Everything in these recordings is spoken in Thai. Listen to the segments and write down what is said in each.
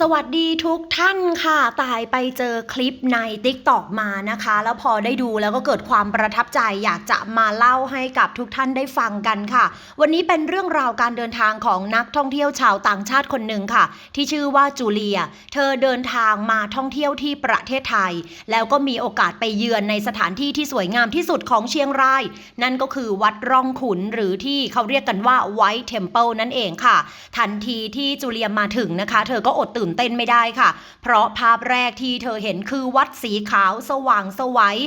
สวัสดีทุกท่านค่ะตายไปเจอคลิปใน t ิ k t o k มานะคะ แล้วพอได้ดูแล้วก็เกิดความประทับใจอยากจะมาเล่าให้กับทุกท่านได้ฟังกันค่ะ วันนี้เป็นเรื่องราวการเดินทางของนักท่องเที่ยวชาวต่างชาติคนหนึ่งค่ะ ที่ชื่อว่าจูเลีย เธอเดินทางมาท่องเที่ยวที่ประเทศไทย แล้วก็มีโอกาสไปเยือนในสถานที่ที่สวยงามที่สุดของเชียงราย นั่นก็คือวัดร่องขุนหรือที่เขาเรียกกันว่า White Temple นั่นเองค่ะ ทันทีที่จูเลียมาถึงนะคะ เธอก็อดตื่นื่นเต้นไม่ได้ค่ะ เพราะภาพแรกที่เธอเห็นคือวัดสีขาวสว่างสวัย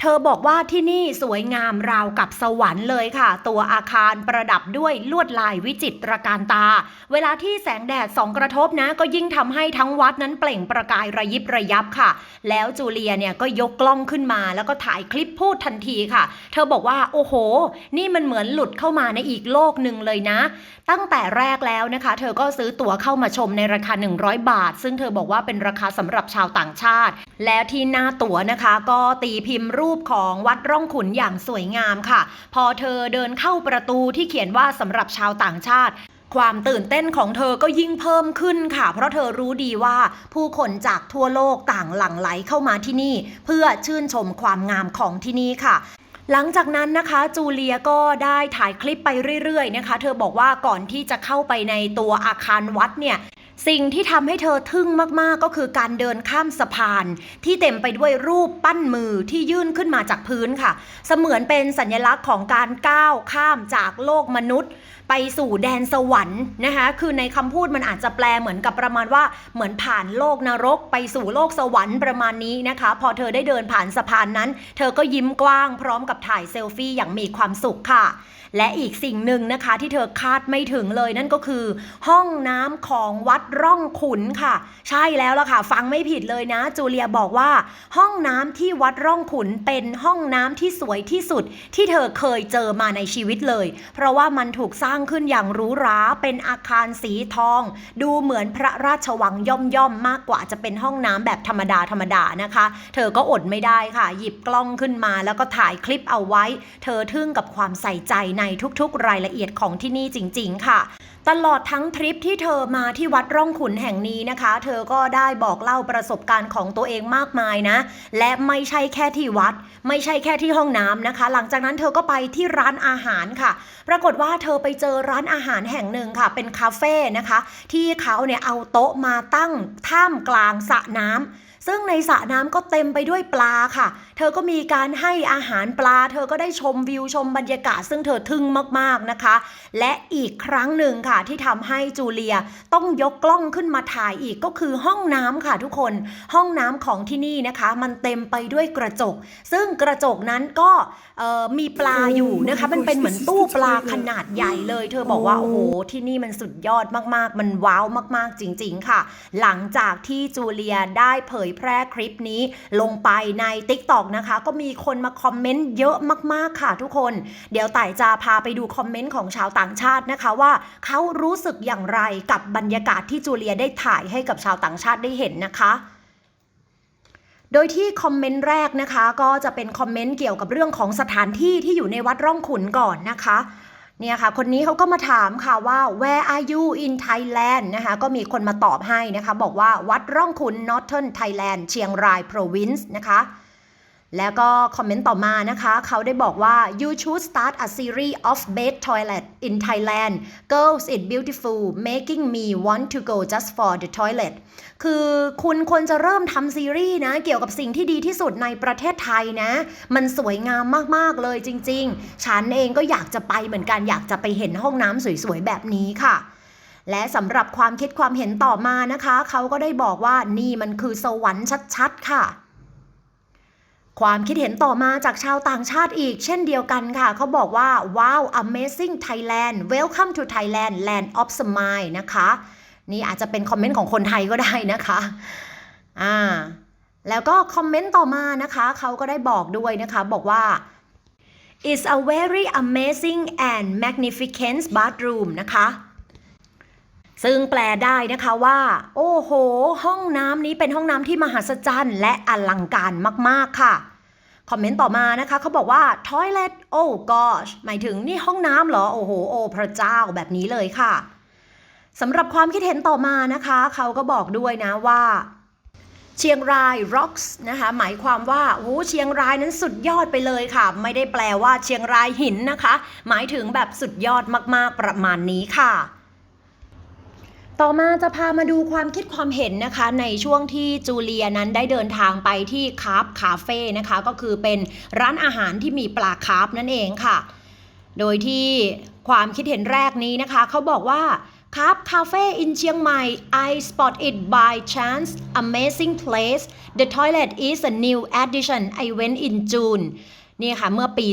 เธอบอกว่าที่นี่สวยงามราวกับสวรรค์เลยค่ะ ตัวอาคารประดับด้วยลวดลายวิจิตรการตา เวลาที่แสงแดดส่องกระทบนะ ก็ยิ่งทำให้ทั้งวัดนั้นเปล่งประกายระยิบระยับค่ะ แล้วจูเลียเนี่ยก็ยกกล้องขึ้นมา แล้วก็ถ่ายคลิปพูดทันทีค่ะ เธอบอกว่าโอ้โห นี่มันเหมือนหลุดเข้ามาในอีกโลกหนึ่งเลยนะ ตั้งแต่แรกแล้วนะคะ เธอก็ซื้อตั๋วเข้ามาชมในราคา 100 บาท ซึ่งเธอบอกว่าเป็นราคาสำหรับชาวต่างชาติ แล้วที่หน้าตั๋วนะคะ ก็ตีพิมพ์รููปของวัดร่องขุนอย่างสวยงามค่ะ พอเธอเดินเข้าประตูที่เขียนว่าสำหรับชาวต่างชาติความตื่นเต้นของเธอก็ยิ่งเพิ่มขึ้นค่ะ เพราะเธอรู้ดีว่าผู้คนจากทั่วโลกต่างหลั่งไหลเข้ามาที่นี่ เพื่อชื่นชมความงามของที่นี่ค่ะหลังจากนั้นนะคะจูเลียก็ได้ถ่ายคลิปไปเรื่อยๆนะคะ เธอบอกว่าก่อนที่จะเข้าไปในตัวอาคารวัดเนี่ย สิ่งที่ทำให้เธอทึ่งมาก ๆ ก็คือการเดินข้ามสะพาน ที่เต็มไปด้วยรูปปั้นมือที่ยื่นขึ้นมาจากพื้นค่ะ เสมือนเป็นสัญลักษณ์ของการก้าวข้ามจากโลกมนุษย์ ไปสู่แดนสวรรค์นะคะคือในคำพูดมันอาจจะแปลเหมือนกับประมาณว่าเหมือนผ่านโลกนรก ไปสู่โลกสวรรค์ประมาณนี้นะคะ พอเธอได้เดินผ่านสะพานนั้น เธอก็ยิ้มกว้างพร้อมกับถ่ายเซลฟี่อย่างมีความสุขค่ะ และอีกสิ่งหนึ่งนะคะที่เธอคาดไม่ถึงเลยนั่นก็คือ ห้องน้ำของวัดร่องขุนค่ะ ใช่แล้วล่ะค่ะ ฟังไม่ผิดเลยนะ จูเลียบอกว่า ห้องน้ำที่วัดร่องขุนเป็นห้องน้ำที่สวยที่สุด ที่เธอเคยเจอมาในชีวิตเลย เพราะว่ามันถูกสร้างขึ้นอย่างหรูหราเป็นอาคารสีทอง ดูเหมือนพระราชวังย่อมย่อมๆมากกว่าจะเป็นห้องน้ำแบบธรรมดาธรรมดานะคะ เธอก็อดไม่ได้ค่ะ หยิบกล้องขึ้นมาแล้วก็ถ่ายคลิปเอาไว้ เธอทึ่งกับความใส่ใจในทุกๆ รายละเอียดของที่นี่จริง ๆ ค่ะตลอดทั้งทริปที่เธอมาที่วัดร่องขุนแห่งนี้นะคะ เธอก็ได้บอกเล่าประสบการณ์ของตัวเองมากมายนะ และไม่ใช่แค่ที่วัด ไม่ใช่แค่ที่ห้องน้ำนะคะ หลังจากนั้นเธอก็ไปที่ร้านอาหารค่ะ ปรากฏว่าเธอไปเจอร้านอาหารแห่งหนึ่งค่ะ เป็นคาเฟ่นะคะ ที่เขาเนี่ยเอาโต๊ะมาตั้งท่ามกลางสระน้ำซึ่งในสระน้ำก็เต็มไปด้วยปลาค่ะเธอก็มีการให้อาหารปลา เธอก็ได้ชมวิวชมบรรยากาศ ซึ่งเธอทึ่งมากๆนะคะ และอีกครั้งหนึ่งค่ะที่ทำให้จูเลียต้องยกกล้องขึ้นมาถ่ายอีกก็คือห้องน้ำค่ะทุกคน ห้องน้ำของที่นี่นะคะ มันเต็มไปด้วยกระจก ซึ่งกระจกนั้นก็เอ่อมีปลาอยู่นะคะ มันเป็นเหมือนตู้ปลาขนาดใหญ่เลย เธอบอกว่าโอ้โหที่นี่มันสุดยอดมากๆ มันว้าวมากๆ จริง ๆ ค่ะ หลังจากที่จูเลียได้เผยแพร่คลิปนี้ลงไปใน t ิ k t o k นะคะ ก็มีคนมาคอมเมนต์เยอะมากๆค่ะทุกคน เดี๋ยวต่ายจะพาไปดูคอมเมนต์ของชาวต่างชาตินะคะว่าเขารู้สึกอย่างไรกับบรรยากาศที่จูเลียได้ถ่ายให้กับชาวต่างชาติได้เห็นนะคะโดยที่คอมเมนต์แรกนะคะก็จะเป็นคอมเมนต์เกี่ยวกับเรื่องของสถานที่ที่อยู่ในวัดร่องขุนก่อนนะคะเนี่ยค่ะ คนนี้เขาก็มาถามค่ะว่า where are you in Thailand นะคะ ก็มีคนมาตอบให้นะคะ บอกว่าวัดร่องขุน Northern Thailand เชียงราย Province นะคะ แล้วก็คอมเมนต์ต่อมานะคะ เขาได้บอกว่า you should start a series of bed toilet in Thailand girls it beautiful making me want to go just for the toilet คือคุณควรจะเริ่มทำซีรีส์นะ เกี่ยวกับสิ่งที่ดีที่สุดในประเทศไทยนะ มันสวยงามมาก ๆ เลยจริง ๆ ฉันเองก็อยากจะไปเหมือนกัน อยากจะไปเห็นห้องน้ำสวย ๆ แบบนี้ค่ะและสำหรับความคิดความเห็นต่อมานะคะ เขาก็ได้บอกว่านี่มันคือสวรรค์ชัดๆ ค่ะ ความคิดเห็นต่อมาจากชาวต่างชาติอีก เช่นเดียวกันค่ะ เขาบอกว่าว้าว amazing Thailand welcome to Thailand land of smile นะคะ นี่อาจจะเป็นคอมเมนต์ของคนไทยก็ได้นะคะอ่าแล้วก็คอมเมนต์ต่อมานะคะเขาก็ได้บอกด้วยนะคะ บอกว่า it's a very amazing and magnificent bathroom นะคะ ซึ่งแปลได้นะคะว่า โอ้โห ห้องน้ำนี้เป็นห้องน้ำที่มหัศจรรย์และอลังการมากๆค่ะ คอมเมนต์ต่อมานะคะเขาบอกว่า toilet oh gosh หมายถึงนี่ห้องน้ำเหรอ โอ้โห โอ้พระเจ้าแบบนี้เลยค่ะสำหรับความคิดเห็นต่อมานะคะ เขาก็บอกด้วยนะว่า เชียงราย rocks นะคะหมายความว่าโอ้เชียงรายนั้นสุดยอดไปเลยค่ะ ไม่ได้แปลว่าเชียงรายหินนะคะ หมายถึงแบบสุดยอดมากๆประมาณนี้ค่ะ ต่อมาจะพามาดูความคิดความเห็นนะคะในช่วงที่จูเลียนั้นได้เดินทางไปที่คาร์ฟคาเฟ่นะคะก็คือเป็นร้านอาหารที่มีปลาคาร์ฟนั่นเองค่ะ โดยที่ความคิดเห็นแรกนี้นะคะ เขาบอกว่าครับคาเฟ่ in เชียงใหม่ I spot it by chance amazing place the toilet is a new addition I went in June นี่ค่ะเมื่อปี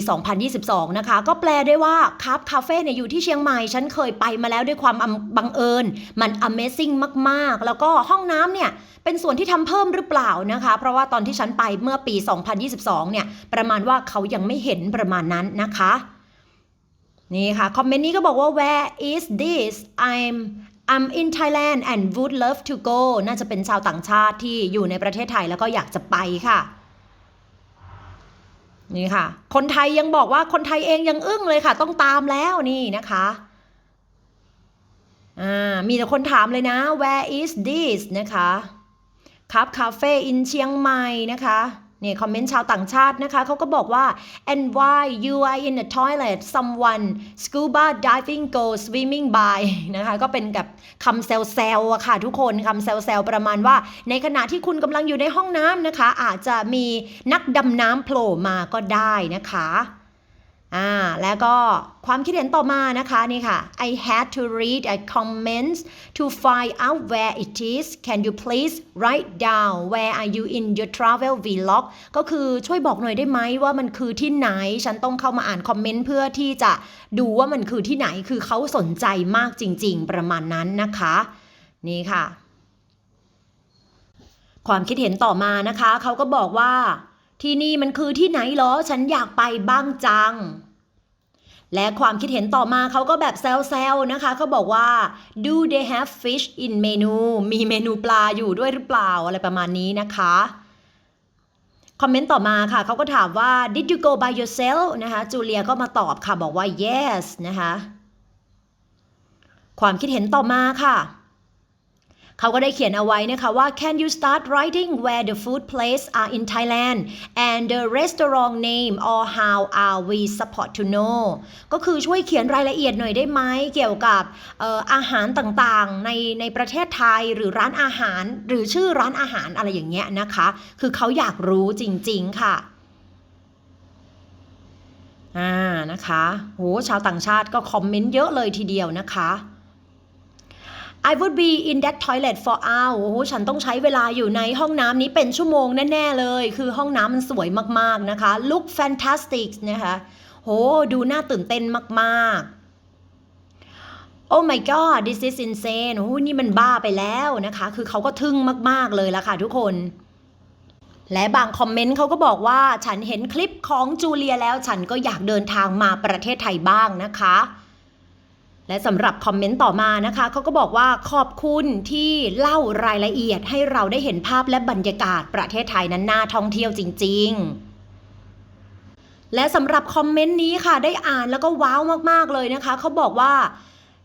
2022 นะคะ ก็แปลได้ว่าครับคาเฟ่เนี่ยอยู่ที่เชียงใหม่ ฉันเคยไปมาแล้วด้วยความบังเอิญ มัน amazing มากๆ แล้วก็ห้องน้ำเนี่ย เป็นส่วนที่ทำเพิ่มหรือเปล่านะคะ เพราะว่าตอนที่ฉันไปเมื่อปี 2022 เนี่ย ประมาณว่าเขายังไม่เห็นประมาณนั้นนะคะ นี่ค่ะ คอมเมนต์นี้ก็บอกว่า where is this I'm I'm in Thailand and would love to go น่าจะเป็นชาวต่างชาติที่อยู่ในประเทศไทยแล้วก็อยากจะไปค่ะ นี่ค่ะ คนไทยยังบอกว่าคนไทยเองยังอึ้งเลยค่ะ ต้องตามแล้วนี่นะคะอ่ามีแต่คนถามเลยนะ where is this นะคะครับคาเฟ่ in เชียงใหม่นะคะ นี่คอมเมนต์ชาวต่างชาตินะคะเขาก็บอกว่า and why you are in the toilet someone scuba diving go swimming by นะคะก็เป็นกับคำเซลเซลอะค่ะทุกคนคำเซลเซลประมาณว่า ในขณะที่คุณกำลังอยู่ในห้องน้ำนะคะ อาจจะมีนักดำน้ำโผล่มาก็ได้นะคะ อ่าแล้วก็ความคิดเห็นต่อมานะคะนี่ค่ะ I had to read a comments to find out where it is can you please write down where are you in your travel vlog ก็คือช่วยบอกหน่อยได้ไหมว่ามันคือที่ไหน ฉันต้องเข้ามาอ่านคอมเมนต์เพื่อที่จะดูว่ามันคือที่ไหนคือเขาสนใจมากจริง ๆ ประมาณนั้นนะคะ นี่ค่ะ ความคิดเห็นต่อมานะคะ เขาก็บอกว่า ที่นี่มันคือที่ไหนหรอ ฉันอยากไปบ้างจัง และความคิดเห็นต่อมาเขาก็แบบแซวๆนะคะเขาบอกว่า do they have fish in menu มีเมนูปลาอยู่ด้วยหรือเปล่าอะไรประมาณนี้นะคะคอมเมนต์ต่อมาค่ะเขาก็ถามว่า did you go by yourself นะคะจูเลียก็มาตอบค่ะบอกว่า yes นะคะความคิดเห็นต่อมาค่ะ เขาก็ได้เขียนเอาไว้นะคะว่า can you start writing where the food place are in Thailand and the restaurant name or how are we support to know ก็คือช่วยเขียนรายละเอียดหน่อยได้ไหมเกี่ยวกับอออาหารต่างๆ ในในประเทศไทยหรือร้านอาหาร หรือชื่อร้านอาหารอะไรอย่างเงี้ยนะคะ คือเขาอยากรู้จริง ๆ ค่ะอ่านะคะโหชาวต่างชาติก็คอมเมนต์เยอะเลยทีเดียวนะคะ I would be in that toilet for hours โอ้โห ฉันต้องใช้เวลาอยู่ในห้องน้ำนี้เป็นชั่วโมงแน่ ๆ เลย คือห้องน้ำมันสวยมาก ๆ นะคะ look fantastic นะคะ โห ดูน่าตื่นเต้นมาก ๆ Oh my god this is insane โอ้โหนี่มันบ้าไปแล้วนะคะ คือเขาก็ทึ่งมาก ๆ เลยละค่ะทุกคน และบางคอมเมนต์เขาก็บอกว่า ฉันเห็นคลิปของจูเลียแล้ว ฉันก็อยากเดินทางมาประเทศไทยบ้างนะคะ และสำหรับคอมเมนต์ต่อมานะคะเขาก็บอกว่าขอบคุณที่เล่ารายละเอียดให้เราได้เห็นภาพและบรรยากาศประเทศไทยนั้นน่าท่องเที่ยวจริง ๆและสำหรับคอมเมนต์นี้ค่ะได้อ่านแล้วก็ว้าวมาก ๆ เลยนะคะ เขาบอกว่า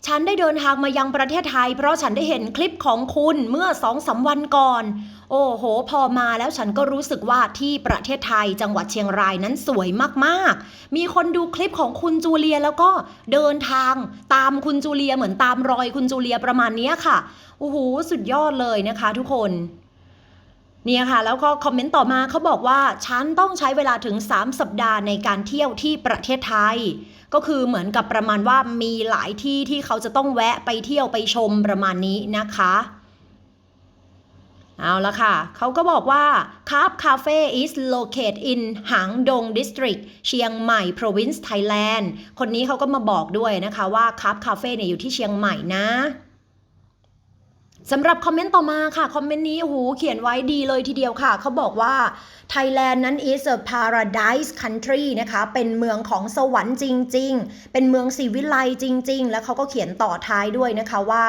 ฉันได้เดินทางมายังประเทศไทย เพราะฉันได้เห็นคลิปของคุณเมื่อสองสาวันก่อน โอ้โห พอมาแล้วฉันก็รู้สึกว่าที่ประเทศไทยจังหวัดเชียงรายนั้นสวยมากๆ มีคนดูคลิปของคุณจูเลียแล้วก็เดินทางตามคุณจูเลียเหมือนตามรอยคุณจูเลียประมาณนี้ค่ะ โอ้โห สุดยอดเลยนะคะทุกคน เนี่ยค่ะแล้วก็คอมเมนต์ต่อมาเขาบอกว่าฉันต้องใช้เวลาถึง 3 สัปดาห์ในการเที่ยวที่ประเทศไทย ก็คือเหมือนกับประมาณว่ามีหลายที่ที่เขาจะต้องแวะไปเที่ยวไปชมประมาณนี้นะคะเอาละค่ะ เขาก็บอกว่าคา r คาเฟ่ is located in หางดง district เชียงใหม่ province Thailand คนนี้เขาก็มาบอกด้วยนะคะว่าคา r คาเฟ่เนี่ยอยู่ที่เชียงใหม่นะ สำหรับคอมเมนต์ต่อมาค่ะ คอมเมนต์นี้โอ้โหเขียนไว้ดีเลยทีเดียวค่ะ เขาบอกว่า Thailand นั้น is a paradise country นะคะ เป็นเมืองของสวรรค์จริง ๆ เป็นเมืองสีวิไลจริง ๆ แล้วเขาก็เขียนต่อท้ายด้วยนะคะว่า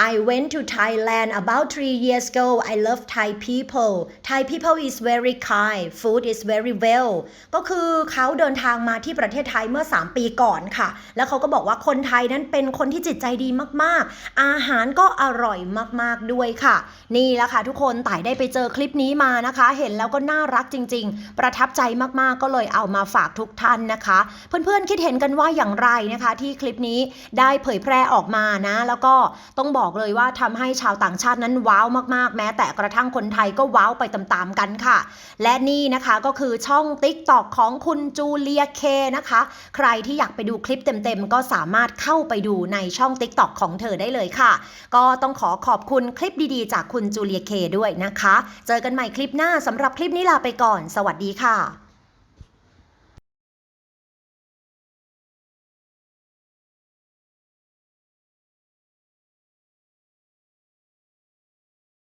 I went to Thailand about three years ago. I love Thai people. Thai people is very kind. Food is very well. ก็คือเขาเดินทางมาที่ประเทศไทยเมื่อ 3 ปีก่อนค่ะ แล้วเขาก็บอกว่าคนไทยนั้นเป็นคนที่จิตใจดีมากๆ อาหารก็อร่อยมากๆด้วยค่ะ นี่แหละค่ะทุกคนต่ายได้ไปเจอคลิปนี้มานะคะ เห็นแล้วก็น่ารักจริง ๆ ประทับใจมากๆ ก็เลยเอามาฝากทุกท่านนะคะ เพื่อนๆคิดเห็นกันว่าอย่างไรนะคะ ที่คลิปนี้ได้เผยแพร่ออกมานะ แล้วก็ต้องบอกอกเลยว่าทำให้ชาวต่างชาตินั้นว้าวมากๆ แม้แต่กระทั่งคนไทยก็ว้าวไปตามๆกันค่ะ และนี่นะคะก็คือช่อง t ิ k t o k ของคุณจูเลียเคนะคะ ใครที่อยากไปดูคลิปเต็มๆ ก็สามารถเข้าไปดูในช่อง t ิ k t o k ของเธอได้เลยค่ะ ก็ต้องขอขอบคุณคลิปดีๆ จากคุณจูเลียเคด้วยนะคะ เจอกันใหม่คลิปหน้าสำหรับคลิปนี้ลาไปก่อน สวัสดีค่ะ